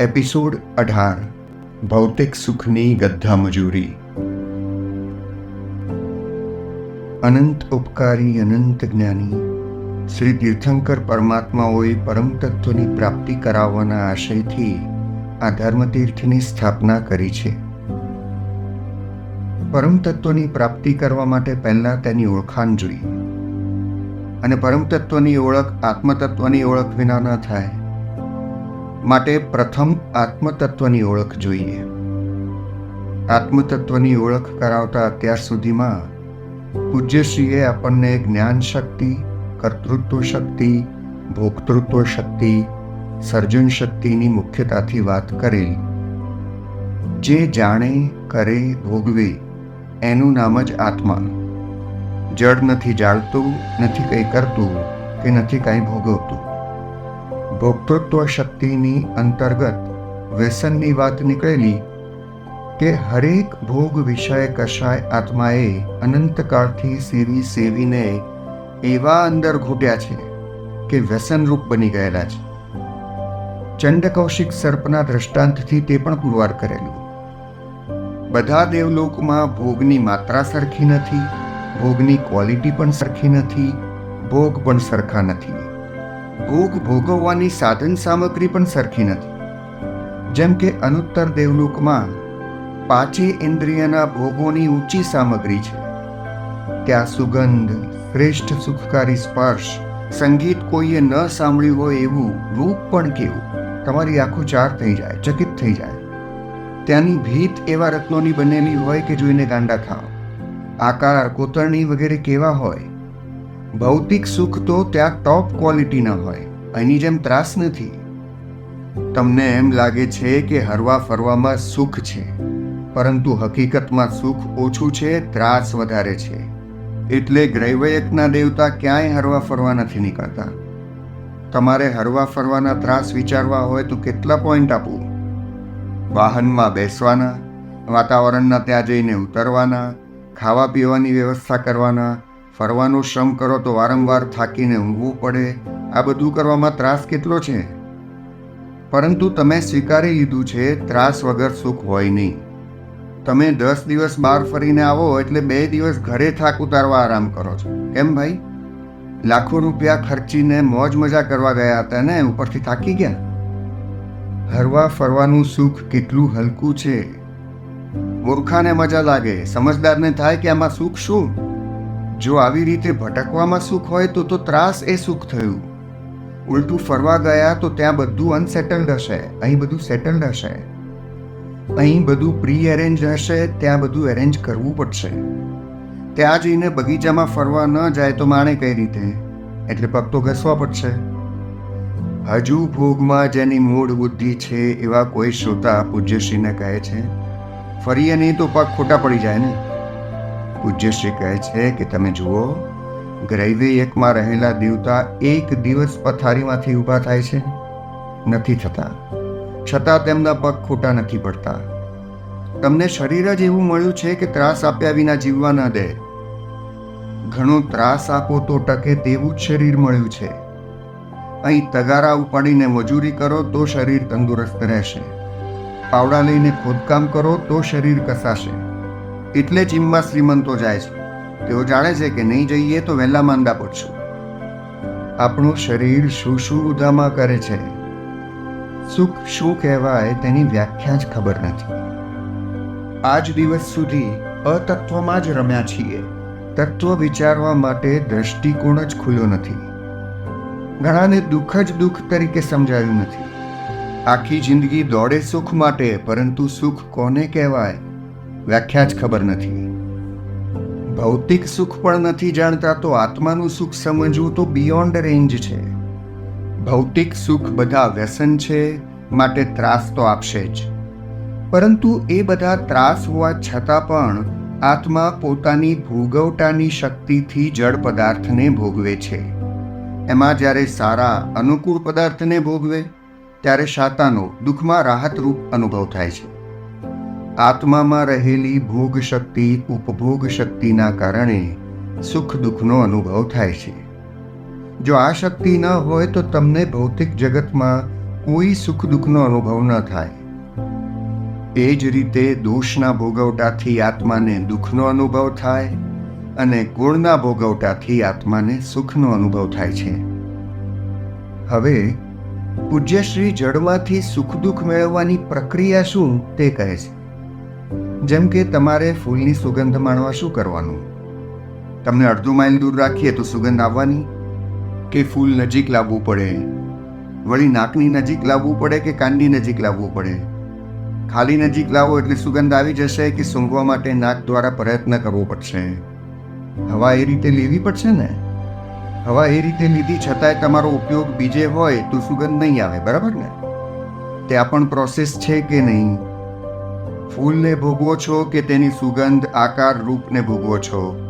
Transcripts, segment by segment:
Episode અઢાર. ભૌતિક સુખની ગદ્દા મજૂરી. અનંત ઉપકારી, અનંત જ્ઞાની. શ્રી તીર્થંકર પરમાત્માઓએ પરમ તત્વની પ્રાપ્તિ કરાવવાના આશયથી આ ધર્મતીર્થની સ્થાપના કરી છે. પરમ તત્વની પ્રાપ્તિ કરવા માટે પહેલા તેની ઓળખાણ જોઈએ. અને પરમ તત્વની ઓળખ, આત્મતત્વની ઓળખ વિના ન થાય. માટે પ્રથમ આત્મતત્વની ઓળખ જોઈએ. આત્મતત્વની ઓળખ કરાવતા અત્યાર સુધીમાં પૂજ્યશ્રીએ આપણને જ્ઞાન શક્તિ, કર્તૃત્વ શક્તિ, ભોક્તૃત્વ શક્તિ, સર્જન શક્તિની મુખ્યતાથી વાત કરેલી. જે જાણે, કરે, ભોગવે, એનું નામ જ આત્મા. જડ નથી જાળતું, નથી કંઈ કરતું કે નથી કાંઈ ભોગવતું. ભોક્તૃત્વ શક્તિની અંતર્ગત વ્યસનની વાત નીકળેલી કે હરેક ભોગ વિષય કશાય આત્માએ અનંતકાળથી સેવી સેવીને એવા અંદર ઘૂટ્યા છે કે વ્યસનરૂપ બની ગયેલા છે. ચંડકૌશિક સર્પના દ્રષ્ટાંતથી તે પણ પુરવાર કરેલું. બધા દેવલોકમાં ભોગની માત્રા સરખી નથી, ભોગની ક્વોલિટી પણ સરખી નથી, ભોગ પણ સરખા નથી. ભોગ ભોગવવાની સાધન સામગ્રી પણ સરખી નથી. જેમ કે અનુત્તર દેવલોકમાં પાંચે ઇન્દ્રિયના ભોગોની ઊંચી સામગ્રી છે. ત્યાં સુગંધ, શ્રેષ્ઠ સુખકારી સ્પર્શ, સંગીત કોઈએ ન સાંભળ્યું હોય એવું રૂપ પણ કેવું. તમારી આંખો ચાર થઈ જાય, ચકિત થઈ જાય. ત્યાંની ભીત એવા રત્નોની બનેલી હોય કે જોઈને ગાંડા થાવ આકાર, કોતરણી વગેરે કેવા હોય ભૌતિક સુખ તો ત્યાં ટોપ ક્વોલિટીના હોય, એની જેમ ત્રાસ નથી. તમને એમ લાગે છે કે હરવા ફરવામાં સુખ છે, પરંતુ હકીકતમાં સુખ ઓછું છે, ત્રાસ વધારે છે. એટલે ગ્રૈવયકના દેવતા ક્યાંય હરવા ફરવા નથી નીકળતા. તમારે હરવા ફરવાના ત્રાસ વિચારવા હોય તો કેટલા પોઈન્ટ આપું? વાહનમાં બેસવાના, વાતાવરણના ત્યાં જઈને ઉતરવાના ખાવા પીવાની વ્યવસ્થા કરવાના ફરવાનો શ્રમ કરો તો વારંવાર થાકીને ઊંઘવું પડે. આ બધું કરવામાં ત્રાસ કેટલો છે? પરંતુ તમે સ્વીકારી લીધું છે, ત્રાસ વગર સુખ હોય નહીં. તમે દસ દિવસ બહાર ફરીને આવો એટલે બે દિવસ ઘરે થાક ઉતારવા આરામ કરો છો. કેમ ભાઈ? લાખો રૂપિયા ખર્ચીને મોજ મજા કરવા ગયા હતા ને, ઉપરથી થાકી ગયા? હરવા ફરવાનું સુખ કેટલું હલકું છે. મૂર્ખાને મજા લાગે. સમજદારને થાય કે આમાં સુખ શું? જો આવી રીતે ભટકવામાં સુખ હોય તો તો ત્રાસ એ સુખ થયું. ઉલટું ફરવા ગયા તો ત્યાં બધું અનસેટલ્ડ હશે, અહીં બધું સેટલ્ડ હશે. અહીં બધું પ્રી એરેન્જ હશે, ત્યાં બધું એરેન્જ કરવું પડશે. ત્યાં જઈને બગીચામાં ફરવા ન જાય તો માણે કઈ રીતે? એટલે પગ તો ઘસવા પડશે. હજુ ભોગમાં જેની મૂળ બુદ્ધિ છે એવા કોઈ શ્રોતા પૂજ્યશ્રીને કહે છે, ફરીએ નહીં તો પગ ખોટા પડી જાય ને? પૂજ્યશ્રી કહે છે કે તમે જુઓ, ગ્રૈવે એકમાં રહેલા દેવતા એક દિવસ પથારીમાંથી ઊભા થાય છે. નથી થતા. છતાં તેમના પગ ખોટા નથી પડતા. તમને શરીર જ એવું મળ્યું છે કે ત્રાસ આપ્યા વિના જીવવા ન દે. ઘણો ત્રાસ આપો તો ટકે તેવું જ શરીર મળ્યું છે. અહીં તગારા ઉપાડીને મજૂરી કરો તો શરીર તંદુરસ્ત રહેશે. પાવડા લઈને ખોદકામ કરો તો શરીર કસાશે. એટલે ચીમમાં શ્રીમંતો જાય છે. તેઓ જાણે છે કે નહીં જઈએ તો વહેલા માંદા પડશું. આપણું શરીર શું શું ઉદામાં કરે છે. સુખ શું કહેવાય તેની વ્યાખ્યા જ ખબર નથી. આજ દિવસ સુધી અતત્વમાં જ રમ્યા છીએ. તત્વ વિચારવા માટે દ્રષ્ટિકોણ જ ખુલ્યો નથી. ઘણાને દુઃખ જ દુઃખ તરીકે સમજાયું નથી. આખી જિંદગી દોડે સુખ માટે, પરંતુ સુખ કોને કહેવાય? વ્યાખ્યા જ ખબર નથી. ભૌતિક સુખ પણ નથી જાણતા તો આત્માનું સુખ સમજવું તો બિયોન્ડ રેન્જ છે. ભૌતિક સુખ બધા વ્યસન છે, માટે ત્રાસ તો આપશે જ. પરંતુ એ બધા ત્રાસ હોવા છતાં પણ આત્મા પોતાની ભોગવટાની શક્તિથી જળ પદાર્થને ભોગવે છે. એમાં જ્યારે સારા, અનુકૂળ પદાર્થને ભોગવે, ત્યારે શાતાનો, દુઃખમાં રાહતરૂપ અનુભવ થાય છે. આત્મામાં રહેલી ભોગ શક્તિ ઉપભોગ શક્તિના કારણે સુખ દુઃખનો અનુભવ થાય છે. જો આ શક્તિ ન હોય તો તમને ભૌતિક જગતમાં કોઈ સુખ દુઃખનો અનુભવ ન થાય. એ જ રીતે દોષના ભોગવટાથી આત્માને દુઃખનો અનુભવ થાય અને ગુણના ભોગવટાથી આત્માને સુખનો અનુભવ થાય છે. હવે પૂજ્યશ્રી જળમાંથી સુખ દુઃખ મેળવવાની પ્રક્રિયા શું તે કહે છે. જેમ કે તમારે ફૂલની સુગંધ માણવા શું કરવાનું? તમને અડધું માઇલ દૂર રાખીએ તો સુગંધ આવવાની? કે ફૂલ નજીક લાવવું પડે? વળી નાકની નજીક લાવવું પડે કે કાનની નજીક લાવવું પડે? ખાલી નજીક લાવો એટલે સુગંધ આવી જશે કે સૂંઘવા માટે નાક દ્વારા પ્રયત્ન કરવો પડશે. હવા એ રીતે લેવી પડશે ને? હવા એ રીતે લીધી છતાંય તમારો ઉપયોગ બીજે હોય તો સુગંધ નહીં આવે, બરાબર ને? ત્યાં પણ પ્રોસેસ છે કે નહીં? ફૂલને ભોગવો છો કે તેની સુગંધ આકાર રૂપને ભોગવો છો?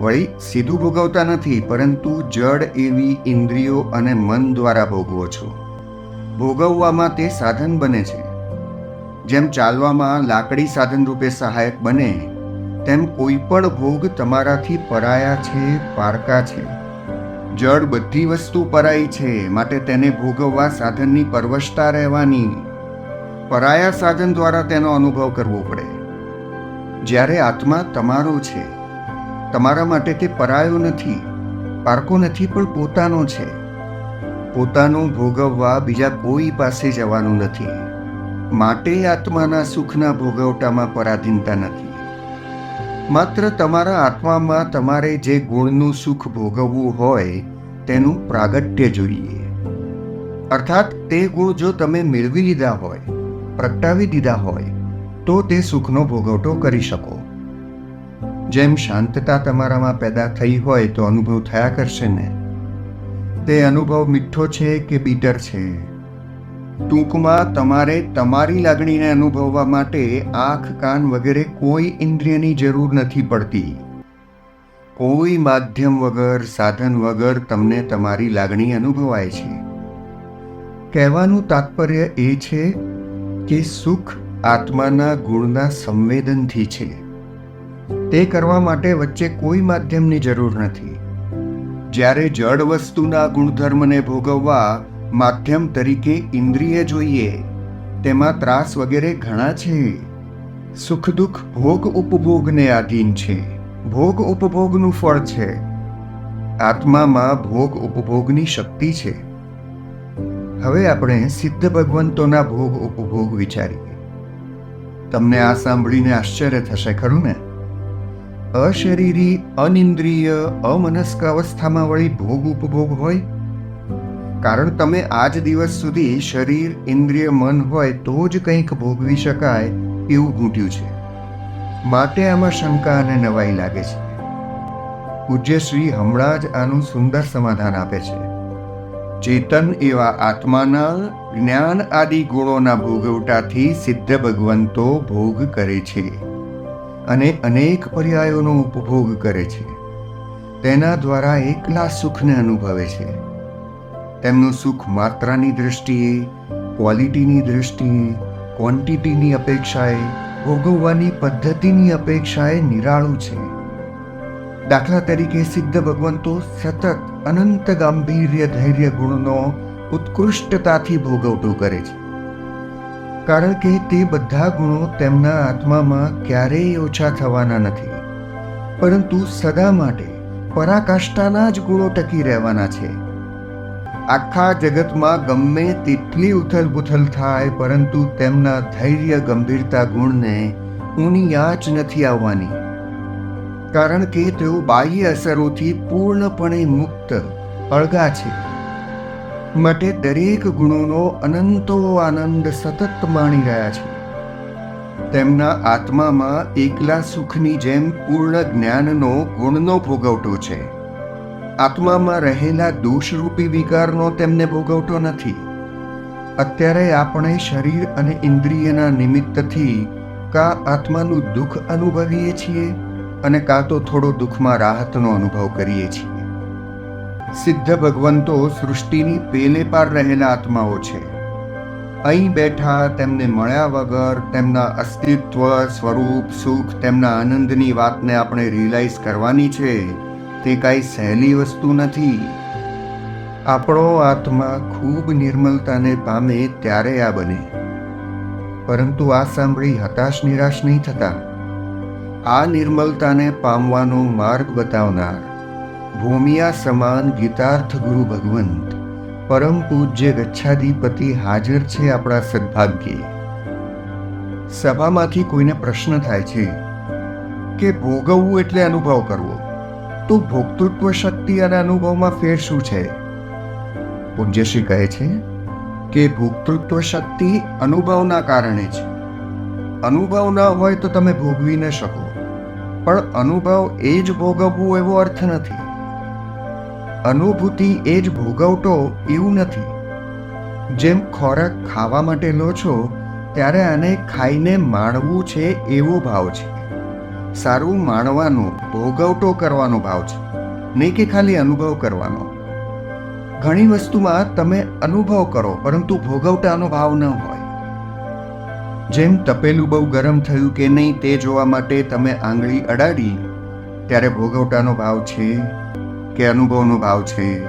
વળી, સીધું ભોગવતા નથી, પરંતુ જડ એવી ઇન્દ્રિયો અને મન દ્વારા ભોગવો છો. ભોગવવામાં તે સાધન બને છે. જેમ ચાલવામાં લાકડી સાધન રૂપે સહાયક બને, તેમ કોઈ પણ ભોગ તમારાથી પરાયા છે, પારકા છે. જડ બધી વસ્તુ પરાઈ છે, માટે તેને ભોગવવા સાધનની પરવશતા રહેવાની પરાયા સાધન દ્વારા તેનો અનુભવ કરવો પડે. જ્યારે આત્મા તમારો છે, તમારા માટે તે પરાયો નથી, પારકો નથી, પણ પોતાનો છે. પોતાનું ભોગવવા બીજા કોઈ પાસે જવાનું નથી. માટે આત્માના સુખના ભોગવટામાં પરાધીનતા નથી. માત્ર તમારા આત્મામાં તમારે જે ગુણનું સુખ ભોગવવું હોય, તેનું પ્રાગટ્ય જોઈએ. અર્થાત તે ગુણ જો તમે મેળવી લીધા હોય પ્રગટાવી દીધા હોય, તો તે સુખનો ભોગવટો કરી શકો. જેમ શાંતતા તમારામાં પેદા થઈ હોય તો અનુભવ થયા કરશે ને. તે અનુભવ મીઠો છે કે બીટર છે? ટૂંકમાં તમારે તમારી લાગણીને અનુભવવા માટે આંખ, કાન વગેરે કોઈ ઇન્દ્રિયની જરૂર નથી પડતી. કોઈ માધ્યમ વગર, સાધન વગર તમને તમારી લાગણી અનુભવાય છે. કહેવાનું તાત્પર્ય એ છે કે સુખ આત્માના ગુણના સંવેદનથી છે. તે કરવા માટે વચ્ચે કોઈ માધ્યમની જરૂર નથી. જ્યારે જડ વસ્તુના ગુણધર્મને ભોગવવા માધ્યમ તરીકે ઇન્દ્રિય જોઈએ, તેમાં ત્રાસ વગેરે ઘણા છે. સુખ દુઃખ ભોગ ઉપભોગને આધીન છે. ભોગ ઉપભોગનું ફળ છે. આત્મામાં ભોગ ઉપભોગની શક્તિ છે. હવે આપણે સિદ્ધ ભગવંતોના ભોગ ઉપભોગ વિચારીએ. તમને આ સાંભળીને આશ્ચર્ય થશે, ખરું ને? અશરીરી, અનિંદ્રિય, અમનસ્ક અવસ્થામાં વળી ભોગ ઉપભોગ હોય? કારણ તમે આજ દિવસ સુધી શરીર, ઇન્દ્રિય, મન હોય તો જ કંઈક ભોગવી શકાય એવું ઘૂંટ્યું છે. માટે આમાં શંકા અને નવાઈ લાગે છે. પૂજ્યશ્રી હમણાં જ આનું સુંદર સમાધાન આપે છે. ચેતન એવા આત્માના જ્ઞાન આદિ ગુણોના ભોગવટાથી સિદ્ધ ભગવંતો ભોગ કરે છે અને અનેક પર્યાયોનો ઉપભોગ કરે છે. તેના દ્વારા એકલા સુખને અનુભવે છે. તેમનું સુખ માત્રાની દૃષ્ટિએ ક્વોલિટીની દૃષ્ટિએ ક્વોન્ટિટીની અપેક્ષાએ, ભોગવવાની પદ્ધતિની અપેક્ષાએ નિરાળું છે. દાખલા તરીકે સિદ્ધ ભગવંતો સતત અનંત ગાંભીર્ય ધૈર્ય ગુણનો ઉત્કૃષ્ટતાથી ભોગવટું કરે છે. કારણ કે તે બધા ગુણો તેમના આત્મામાં ક્યારેય ઓછા થવાના નથી. પરંતુ સદા માટે પરાકાષ્ઠાના જ ગુણો ટકી રહેવાના છે. આખા જગતમાં ગમે તેટલી ઉથલપુથલ થાય, પરંતુ તેમના ધૈર્ય ગંભીરતા ગુણને ઊની આંચ નથી આવવાની. કારણ કે તેઓ બાહ્ય અસરોથી પૂર્ણપણે મુક્ત અળગા છે. માટે દરેક ગુણોનો અનંતો આનંદ સતત માણી રહ્યા છે. તેમના આત્મામાં એકલા સુખની જેમ પૂર્ણ જ્ઞાનનો ગુણનો ભોગવટો છે. આત્મામાં રહેલા દોષરૂપી વિકારનો તેમને ભોગવટો નથી. અત્યારે આપણે શરીર અને ઇન્દ્રિયના નિમિત્તથી કા આત્માનું દુઃખ અનુભવીએ છીએ? અને કાં તો થોડો દુઃખમાં રાહતનો અનુભવ કરીએ છીએ. સિદ્ધ ભગવંતો સૃષ્ટિની પેલે પાર રહેલા આત્માઓ છે. અહીં બેઠા તેમને મળ્યા વગર તેમના અસ્તિત્વ, સ્વરૂપ, સુખ, તેમના આનંદની વાતને આપણે રિયલાઇઝ કરવાની છે, તે કાંઈ સહેલી વસ્તુ નથી. આપણો આત્મા ખૂબ નિર્મલતાને પામે ત્યારે આ બને. પરંતુ આ સાંભળી હતાશ નિરાશ નહીં થતા. આ નિર્મલતાને પામવાનો માર્ગ બતાવનાર ભૂમિયા સમાન ગીતાર્થ ગુરુ ભગવંત, પરમ પૂજ્ય ગચ્છાધિપતિ હાજર છે આપણા સદભાગ્યે. સભામાંથી કોઈને પ્રશ્ન થાય છે કે ભોગવવું એટલે અનુભવ કરવો? તો ભોક્તૃત્વ શક્તિ અને અનુભવમાં ફેર શું છે? પૂજ્યશ્રી કહે છે કે ભોક્તૃત્વ શક્તિ અનુભવના કારણે છે અનુભવ ન હોય તો તમે ભોગવી ન શકો. પણ અનુભવ એ જ ભોગવવું એવો અર્થ નથી. અનુભૂતિ એ જ ભોગવટો એવું નથી. જેમ ખોરાક ખાવા માટે લો છો, ત્યારે આને ખાઈને માણવું છે એવો ભાવ છે. સારું માણવાનો ભોગવટો કરવાનો ભાવ છે, નહીં કે ખાલી અનુભવ કરવાનો. ઘણી વસ્તુમાં તમે અનુભવ કરો, પરંતુ ભોગવટાનો ભાવ ન હોય. જેમ તપેલું બહુ ગરમ થયું કે નહીં તે જોવા માટે તમે આંગળી અડાડી, ત્યારે ભોગવટાનો ભાવ છે કે અનુભવનો ભાવ છે?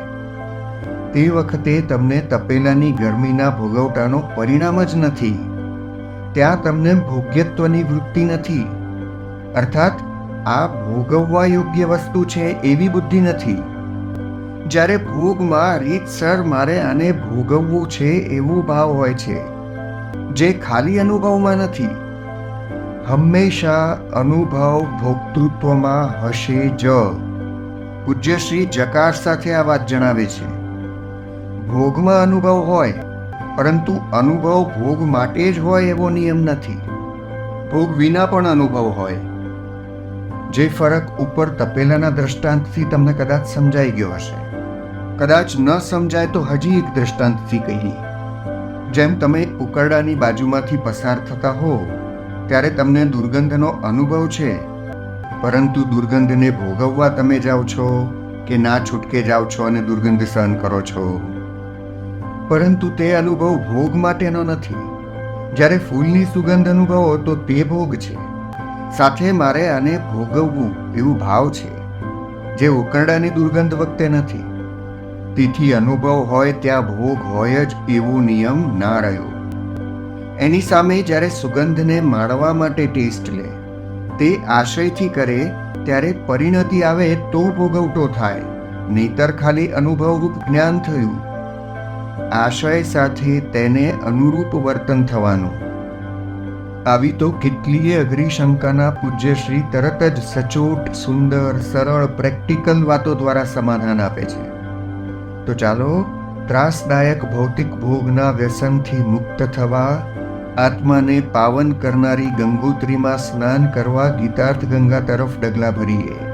તે વખતે તમને તપેલાની ગરમીના ભોગવટાનો પરિણામ જ નથી. ત્યાં તમને ભોગ્યત્વની વૃત્તિ નથી. અર્થાત, આ ભોગવવા યોગ્ય વસ્તુ છે એવી બુદ્ધિ નથી. જ્યારે ભોગમાં રીતસર મારે આને ભોગવવું છે એવો ભાવ હોય છે. જે ખાલી અનુભવમાં નથી, હંમેશા અનુભવ ભોક્તૃત્વમાં હશે જ. પૂજ્યશ્રી જકાર સાથે આ વાત જણાવે છે. ભોગમાં અનુભવ હોય, પરંતુ અનુભવ ભોગ માટે જ હોય એવો નિયમ નથી. ભોગ વિના પણ અનુભવ હોય. જે ફરક ઉપર તપેલાના દ્રષ્ટાંતથી તમને કદાચ સમજાઈ ગયો હશે. કદાચ ન સમજાય તો હજી એક દ્રષ્ટાંતથી કહીએ જેમ તમે ઉકરડાની બાજુમાંથી પસાર થતા હો, ત્યારે તમને દુર્ગંધનો અનુભવ છે. પરંતુ દુર્ગંધને ભોગવવા તમે જાઓ છો કે ના છૂટકે જાઓ છો અને દુર્ગંધ સહન કરો છો? પરંતુ તે અનુભવ ભોગ માટેનો નથી. જ્યારે ફૂલની સુગંધ અનુભવો, તો તે ભોગ છે. સાથે મારે આને ભોગવવું એવું ભાવ છે, જે ઉકરડાની દુર્ગંધ વખતે નથી. તેથી અનુભવ હોય ત્યાં ભોગ હોય જ એવો નિયમ ના રહ્યો. એની સામે જ્યારે સુગંધને માણવા માટે ટેસ્ટ લે, તે આશયથી કરે, ત્યારે પરિણતિ આવે તો ભોગવટો થાય, નહીતર ખાલી અનુભવરૂપ જ્ઞાન થયું. આશય સાથે તેને અનુરૂપ વર્તન થવાનું. આવી તો કેટલીય અઘરી પૂજ્યશ્રી તરત જ સચોટ, સુંદર, સરળ, પ્રેક્ટિકલ વાતો દ્વારા સમાધાન આપે છે. તો ચાલો, ત્રાસદાયક ભૌતિક ભોગના વ્યસનથી મુક્ત થવા, આત્માને પાવન કરનારી ગંગોત્રીમાં સ્નાન કરવા ગીતાર્થ ગંગા તરફ ડગલા ભરીએ.